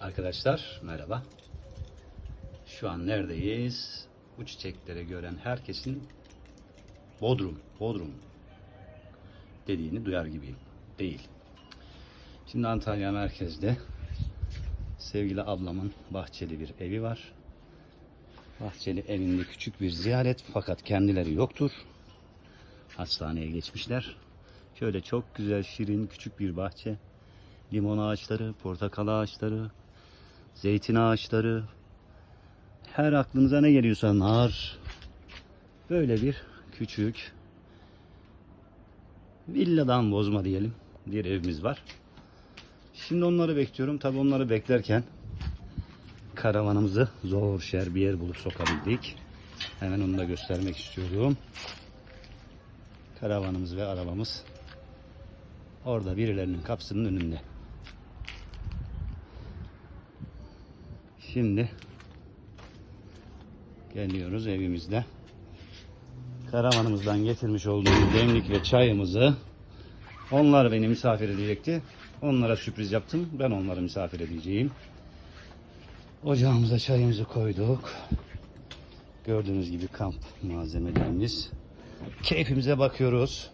Arkadaşlar merhaba. Şu an neredeyiz? Bu çiçekleri gören herkesin Bodrum, Bodrum dediğini duyar gibiyim. Değil. Şimdi Antalya merkezde sevgili ablamın bahçeli bir evi var. Bahçeli evinde küçük bir ziyaret fakat kendileri yoktur. Hastaneye geçmişler. Şöyle çok güzel, şirin, küçük bir bahçe. Limon ağaçları, portakal ağaçları, zeytin ağaçları, her aklınıza ne geliyorsa nar. Böyle bir küçük villadan bozma diyelim bir evimiz var. Şimdi onları bekliyorum. Tabi onları beklerken karavanımızı zor şer bir yer bulup sokabildik. Hemen onu da göstermek istiyorum. Karavanımız ve arabamız orada birilerinin kapısının önünde. Şimdi geliyoruz evimizde. Karavanımızdan getirmiş olduğumuz demlik ve çayımızı onlar beni misafir edecekti. Onlara sürpriz yaptım. Ben onları misafir edeceğim. Ocağımıza çayımızı koyduk. Gördüğünüz gibi kamp malzemelerimiz. Keyfimize bakıyoruz.